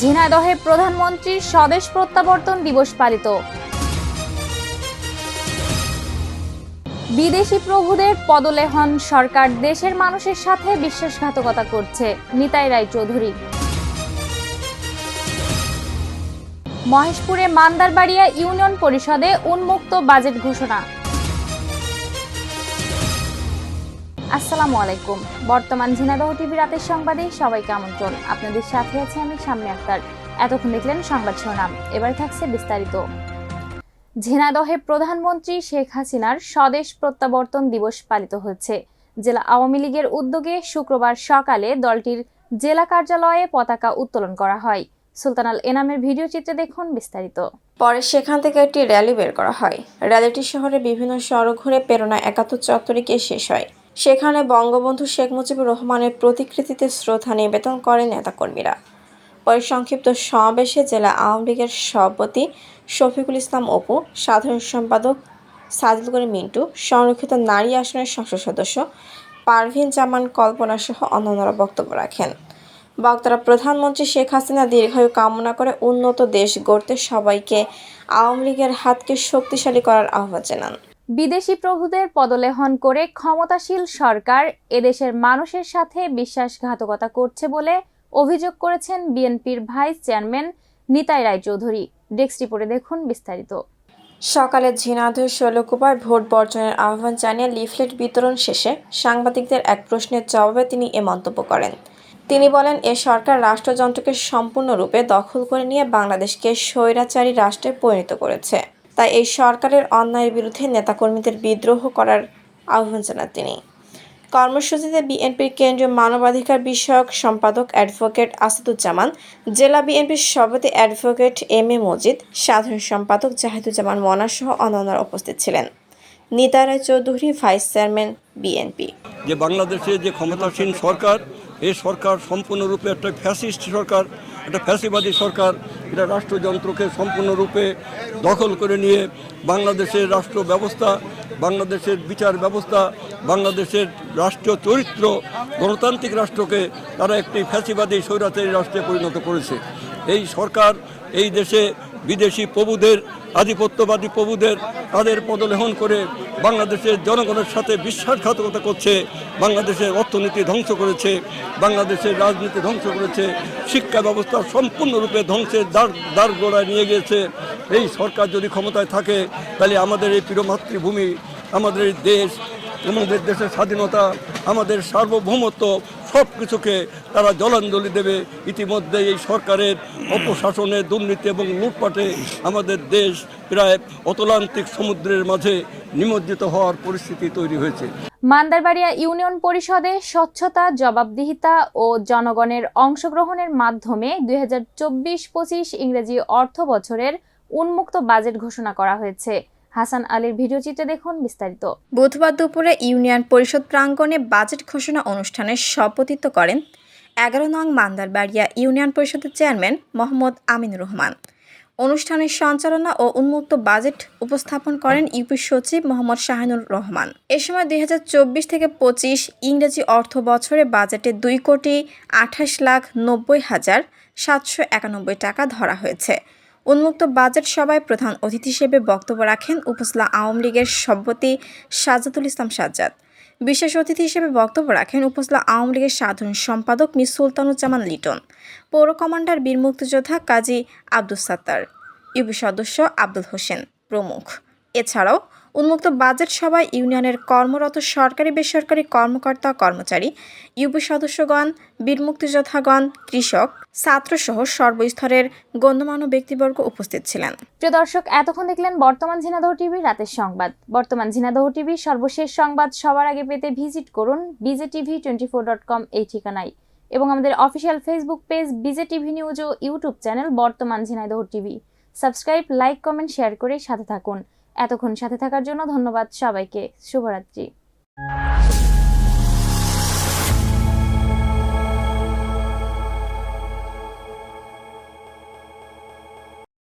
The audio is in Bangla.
ঝিনাইদহে প্রধানমন্ত্রীর স্বদেশ প্রত্যাবর্তন দিবস পালিত। বিদেশি প্রভুদের পদলেহন সরকার দেশের মানুষের সাথে বিশ্বাসঘাতকতা করছে নিতাই রায় চৌধুরী মহেশপুরে মান্দারবাড়িয়া ইউনিয়ন পরিষদে উন্মুক্ত বাজেট ঘোষণা। আসসালামু আলাইকুম। বর্তমান ঝিনাইদহ টিভি রাতের সংবাদে সবাইকে আমন্ত্রণ। আপনাদের সাথে আছে আমি সামনে আক্তার। এতক্ষণ দেখলেন সংবাদ শিরোনাম। এবার থাকছে বিস্তারিত। ঝিনাইদহে প্রধানমন্ত্রী শেখ হাসিনার স্বদেশ প্রত্যাবর্তন দিবস পালিত হচ্ছে জেলা আওয়ামী লীগের উদ্যোগে শুক্রবার সকালে দলটির জেলা কার্যালয়ে পতাকা উত্তোলন করা হয়। সুলতানাল এনামের ভিডিও চিত্রে দেখুন বিস্তারিত। পরে সেখান থেকে একটি র্যালি বের করা হয়। র্যালিটি শহরে বিভিন্ন সড়ক ঘুরে প্রেরণা একাত্তর চত্বরে গিয়ে শেষ হয়। সেখানে বঙ্গবন্ধু শেখ মুজিবুর রহমানের প্রতিকৃতিতে শ্রদ্ধা নিবেদন করেন নেতাকর্মীরা। পরে সংক্ষিপ্ত সমাবেশে জেলা আওয়ামী লীগের সভাপতি শফিকুল ইসলাম অপু, সাধারণ সম্পাদক সাদিল করিম মিন্টু, সংরক্ষিত নারী আসনের সংসদ সদস্য পারভিন জামান কল্পনা সহ অন্যান্যরা বক্তব্য রাখেন। বক্তারা, প্রধানমন্ত্রী শেখ হাসিনা দীর্ঘায়ু কামনা করে উন্নত দেশ গড়তে সবাইকে আওয়ামী লীগের হাতকে শক্তিশালী করার আহ্বান জানান। বিদেশি প্রভুদের পদলেহন করে ক্ষমতাশীল সরকার এদেশের মানুষের সাথে বিশ্বাসঘাতকতা করছে বলে অভিযোগ করেছেন বিএনপির vice chairman Nitai Roychowdhury. Desk রিপোর্টে দেখুন বিস্তারিত। সকালে ঝিনাইদহ শৈলকুপায় ভোট বর্জনের আহ্বান জানিয়ে লিফলেট বিতরণ শেষে সাংবাদিকদের এক প্রশ্নের জবাবে তিনি এ মন্তব্য করেন। তিনি বলেন, এ সরকার রাষ্ট্রযন্ত্রকে সম্পূর্ণরূপে দখল করে নিয়ে বাংলাদেশকে স্বৈরাচারী রাষ্ট্রে পরিণত করেছে। তাই এই সরকারের অন্যায়ের বিরুদ্ধে নেতাকর্মীদের বিদ্রোহ করার আহ্বান জানান তিনি। কর্মসূচিতে বিএনপির কেন্দ্রীয় মানবাধিকার বিষয়ক সম্পাদক অ্যাডভোকেট আসাদুজ্জামান, জেলা বিএনপির সভাপতি অ্যাডভোকেট এম এ মজিদ, সাধারণ সম্পাদক জাহিদুজ্জামান মনা সহ অন্যান্যরা উপস্থিত ছিলেন। Nita Roy Chowdhury vice chairman BNP. যে বাংলাদেশে যে ক্ষমতাসীন সরকার, এই সরকার সম্পূর্ণরূপে একটা ফ্যাসিস্ট সরকার। একটা ফ্যাসিবাদী সরকার, এটা রাষ্ট্রযন্ত্রকে সম্পূর্ণরূপে দখল করে নিয়ে বাংলাদেশের রাষ্ট্র ব্যবস্থা, বাংলাদেশের বিচার ব্যবস্থা, বাংলাদেশের রাষ্ট্র চরিত্র, গণতান্ত্রিক রাষ্ট্রকে তারা একটি ফ্যাসিবাদী স্বৈরাচারী রাষ্ট্রে পরিণত করেছে। এই সরকার এই দেশে বিদেশি প্রভুদের, আধিপত্যবাদী প্রভুদের তাদের পদলেহন করে বাংলাদেশের জনগণের সাথে বিশ্বাসঘাতকতা করছে, বাংলাদেশের অর্থনীতি ধ্বংস করেছে, বাংলাদেশের রাজনীতি ধ্বংস করেছে, শিক্ষা ব্যবস্থা সম্পূর্ণরূপে ধ্বংসের দ্বার দ্বার গোড়ায় নিয়ে গিয়েছে। এই সরকার যদি ক্ষমতায় থাকে, তাহলে আমাদের এই প্রিয় মাতৃভূমি, আমাদের দেশ, আমাদের দেশের স্বাধীনতা, আমাদের সার্বভৌমত্ব সব কিছুকে তারা জলাঞ্জলি দেবে। ইতিমধ্যে এই সরকারের অপশাসনে দুর্নীতি এবং লুটপাটে আমাদের দেশ প্রায় অতলান্তিক সমুদ্রের মাঝে নিমজ্জিত হওয়ার পরিস্থিতি তৈরি হয়েছে। মান্দারবাড়িয়া ইউনিয়ন পরিষদে স্বচ্ছতা, জবাবদিহিতা ও জনগণের অংশগ্রহণের মাধ্যমে দুই হাজার ইংরেজি অর্থ বছরের উন্মুক্ত বাজেট ঘোষণা করা হয়েছে। হাসান আলীর ভিডিও চিত্রে দেখুন বিস্তারিত। বুধবার দুপুরে ইউনিয়ন পরিষদ প্রাঙ্গণে বাজেট ঘোষণা অনুষ্ঠানে সভাপতিত্ব করেন এগারো নং মান্দারবাড়িয়া ইউনিয়ন পরিষদের চেয়ারম্যান মোহাম্মদ আমিনুর রহমান। অনুষ্ঠানের সঞ্চালনা ও উন্মুক্ত বাজেট উপস্থাপন করেন ইউপি সচিব মোহাম্মদ শাহিনুর রহমান। এ সময় দুই হাজার চব্বিশ থেকে পঁচিশ ইংরেজি অর্থ বছরে বাজেটে দুই কোটি আঠাশ লাখ নব্বই হাজার সাতশো একানব্বই টাকা ধরা হয়েছে। উন্মুক্ত বাজেট সভায় প্রধান অতিথি হিসেবে বক্তব্য রাখেন উপজেলা আওয়ামী লীগের সভাপতি সাজ্জাদুল ইসলাম সাজ্জাদ। বিশেষ অতিথি হিসেবে বক্তব্য রাখেন উপজেলা আওয়ামী লীগের সাধারণ সম্পাদক মিস সুলতানুজ্জামান লিটন, পৌর কমান্ডার বীর মুক্তিযোদ্ধা কাজী আব্দুল সাত্তার, ইউপি সদস্য আব্দুল হোসেন প্রমুখ। এছাড়াও উন্মুক্ত বাজেট সভায় ইউনিয়নের কর্মরত সরকারি বেসরকারি কর্মকর্তা কর্মচারী, ইউপি সদস্যগণ, বীর মুক্তিযোদ্ধাগণ, কৃষক, ছাত্রসহ সর্বস্তরের গণ্যমান্য ব্যক্তিবর্গ উপস্থিত ছিলেন। প্রিয় দর্শক, এতক্ষণ দেখলেন বর্তমান ঝিনাদহ টিভি, রাতের সংবাদ। বর্তমান ঝিনাদহ টিভির সর্বশেষ সংবাদ সবার আগে পেতে ভিজিট করুন BJ TV twenty four dot com এই ঠিকানায়। এবং আমাদের official Facebook page BJ TV news ও ইউটিউব চ্যানেল বর্তমান Jhenaidah TV. Subscribe, like, comment, share করে সাথে থাকুন। এতক্ষণ সাথে থাকার জন্য ধন্যবাদ সবাইকে। শুভরাত্রি।